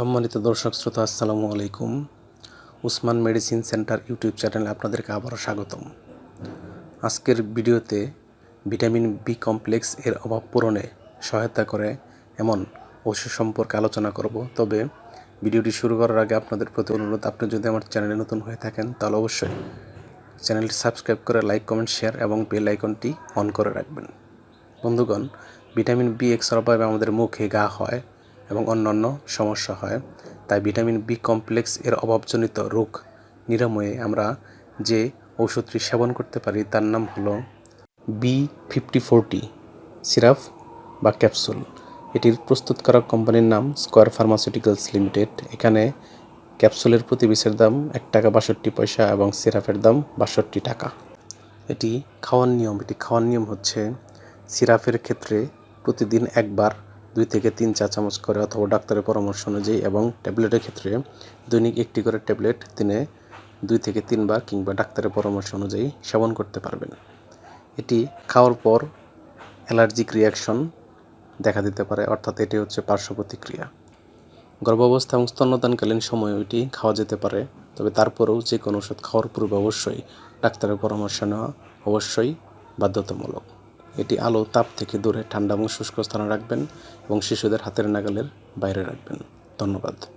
সম্মানিত দর্শক, শ্রোতা, আসসালামু আলাইকুম। উসমান মেডিসিন সেন্টার ইউটিউব চ্যানেলে আপনাদেরকে আবারও স্বাগতম। আজকের ভিডিওতে ভিটামিন বি কমপ্লেক্স এর অভাব পূরণে সহায়তা করে এমন ওষুধ সম্পর্কে আলোচনা করব। তবে ভিডিওটি শুরু করার আগে আপনাদের প্রতি অনুরোধ, আপনি যদি আমার চ্যানেলে নতুন হয়ে থাকেন, তাহলে অবশ্যই চ্যানেলটি সাবস্ক্রাইব করে লাইক, কমেন্ট, শেয়ার এবং বেল আইকনটি অন করে রাখবেন। বন্ধুগণ, ভিটামিন বি এক্সের অভাবে আমাদের মুখে গা হয় এবং অন্যান্য সমস্যা হয়। তাই ভিটামিন বি কমপ্লেক্স এর অভাবজনিত রোগ নিরাময়ে আমরা যে ঔষধটি সেবন করতে পারি তার নাম হলো বি ফিফটি ফোরটি সিরাপ বা ক্যাপসুল। এটির প্রস্তুতকারক কোম্পানির নাম স্কোয়ার ফার্মাসিউটিক্যালস লিমিটেড এখানে ক্যাপসুলের প্রতি পিসের দাম এক টাকা বাষট্টি পয়সা এবং সিরাপের দাম বাষট্টি টাকা। এটি খাওয়ার নিয়ম, এটি খাওয়ার নিয়ম হচ্ছে সিরাপের ক্ষেত্রে প্রতিদিন একবার দুই থেকে তিন চা চামচ করে অথবা ডাক্তারের পরামর্শ অনুযায়ী এবং ট্যাবলেটের ক্ষেত্রে দৈনিক একটি করে ট্যাবলেট দিনে দুই থেকে তিনবার কিংবা ডাক্তারের পরামর্শ অনুযায়ী সেবন করতে পারবেন। এটি খাওয়ার পর অ্যালার্জিক রিয়াকশন দেখা দিতে পারে, অর্থাৎ এটি হচ্ছে পার্শ্ব প্রতিক্রিয়া। গর্ভাবস্থা এবং স্তন্যদানকালীন সময়ে এটি খাওয়া যেতে পারে, তবে তারপরেও যে কোনো ওষুধ খাওয়ার পূর্বে অবশ্যই ডাক্তারের পরামর্শ নেওয়া অবশ্যই বাধ্যতামূলক। এটি আলো তাপ থেকে দূরে ঠান্ডা এবং শুষ্ক স্থানে রাখবেন এবং শিশুদের হাতের নাগালের বাইরে রাখবেন। ধন্যবাদ।